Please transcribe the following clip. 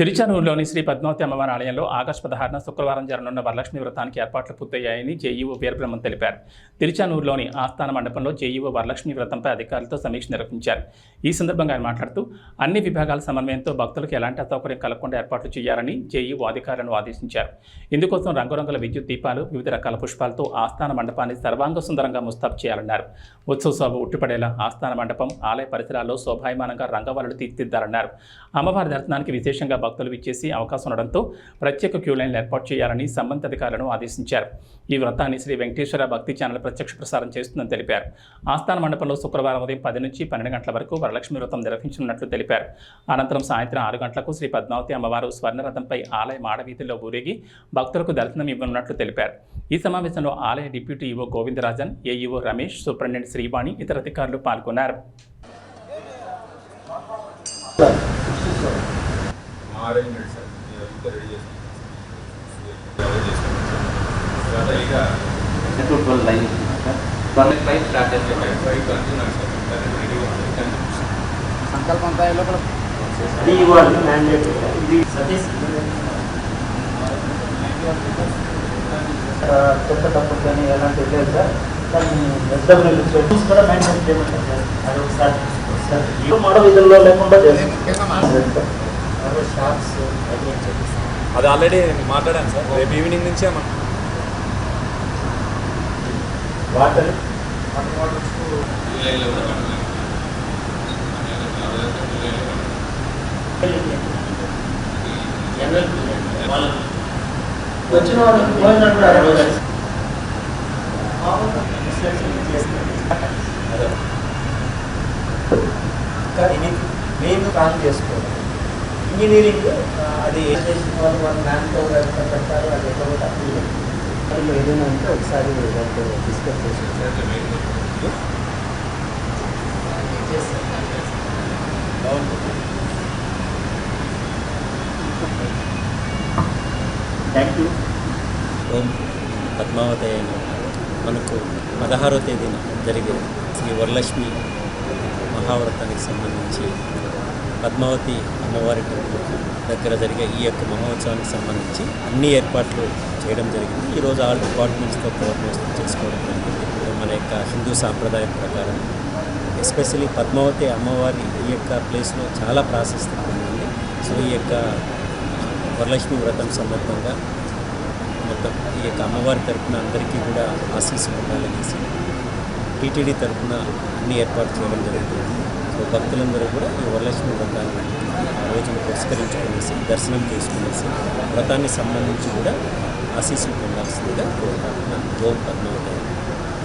తిరుచానూరులోని శ్రీ పద్మావతి అమ్మవారి ఆలయంలో ఆగస్టు పదహారున శుక్రవారం జరగనున్న వరలక్ష్మి వ్రతానికి ఏర్పాట్లు పూర్తయ్యాయని జేఈఓ వీరబ్రహ్మం తెలిపారు. తిరుచానూరులోని ఆస్థాన మండపంలో జేఈఓ వరలక్ష్మి వ్రతంపై అధికారులతో సమీక్ష నిర్వహించారు. ఈ సందర్భంగా ఆయన మాట్లాడుతూ అన్ని విభాగాల సమన్వయంతో భక్తులకు ఎలాంటి అసౌకర్యం కలగకుండా ఏర్పాట్లు చేయాలని జేఈఓ అధికారులను ఆదేశించారు. ఇందుకోసం రంగురంగుల విద్యుత్ దీపాలు వివిధ రకాల పుష్పాలతో ఆస్థాన మండపాన్ని సర్వాంగ సుందరంగా ముస్తాబు చేయాలన్నారు. ఉత్సవ శోభ ఉట్టిపడేలా ఆస్థాన మండపం ఆలయ పరిసరాల్లో శోభాయమానంగా రంగవల్లులు తీర్చిదిద్దారన్నారు అమ్మవారి దర్శనానికి విశేషంగా భక్తులు విచ్చేసి అవకాశం ఉండడంతో ప్రత్యేక క్యూ లైన్లు ఏర్పాటు చేయాలని సంబంధిత అధికారులను ఆదేశించారు. ఈ వ్రతాన్ని శ్రీ వెంకటేశ్వర భక్తి ఛానల్ ప్రత్యక్ష ప్రసారం చేస్తుందని తెలిపారు. ఆస్థాన మండపంలో శుక్రవారం ఉదయం పది నుంచి పన్నెండు గంటల వరకు వరలక్ష్మి వ్రతం నిర్వహించనున్నట్లు తెలిపారు. అనంతరం సాయంత్రం ఆరు గంటలకు శ్రీ పద్మావతి అమ్మవారు స్వర్ణరథంపై ఆలయ మాడవీధిలో ఊరేగి భక్తులకు దర్శనం ఇవ్వనున్నట్లు తెలిపారు. ఈ సమావేశంలో ఆలయ deputy EO Govindarajan AEO Ramesh superintendent Srivani ఇతర అధికారులు పాల్గొన్నారు. అరేంజ్మెంట్ సార్ ఇంత రెడీ చేస్తాం చేస్తాం ఇక చేస్తాం రెడీ ఉంది సంకల్పం లోపల సతీష్ తప్పులు కానీ ఎలాంటివి లేదు సార్ ఎస్డబ్ల్యూ కూడా మెయింటైన్ చేయమంటారు సార్ అది ఒకసారి సార్ ఈ మరో విధుల్లో లేకుండా చేస్తాం అది ఆల్రెడీ మాట్లాడాను సార్. రేపు ఈవినింగ్ నుంచే మనం. వాటర్? వచ్చిన వాళ్ళకి భోజనం కూడా అడగలేదు. కానీ మెయిన్ ప్లాన్ చేసుకోవాలి. ఇంజనీరింగ్ అది చేసిన వాళ్ళు వాళ్ళ మ్యాన్ పవర్ ఎంత పెట్టారు అది ఎక్కడ. అందులో ఏదైనా ఉంటే ఒకసారి వాళ్ళతో డిస్కస్ చేసి థ్యాంక్ యూ ఓం పద్మావతి అయిన మనకు పదహారో తేదీన జరిగే శ్రీ వరలక్ష్మి మహావ్రతానికి సంబంధించి పద్మావతి అమ్మవారి దగ్గర జరిగే ఈ యొక్క మహోత్సవానికి సంబంధించి అన్ని ఏర్పాట్లు చేయడం జరిగింది. ఈరోజు ఆల్ డిపార్ట్మెంట్స్తో కోఆర్డినేషన్ చేసుకోవడం జరిగింది. మన యొక్క హిందూ సాంప్రదాయం ప్రకారం ఎస్పెషలీ పద్మావతి అమ్మవారి ఈ యొక్క ప్లేస్లో చాలా ప్రాశస్తి పొందింది. సో ఈ యొక్క వరలక్ష్మి వ్రతం సందర్భంగా మొత్తం ఈ యొక్క అమ్మవారి తరపున అందరికీ కూడా ఆశీస్సు ఉండాలనేసి టీటీడీ తరపున అన్ని ఏర్పాటు చేయడం జరుగుతుంది భక్తులందరూ కూడా ఈ వరలక్ష్మి వ్రతాన్ని ఆ రోజును పురస్కరించుకునేసి దర్శనం చేసుకునేసి వ్రతానికి సంబంధించి కూడా ఆశీస్సులు పొందాల్సిందిగా కోరుకుంటున్నాను. ఓం పద్మావతి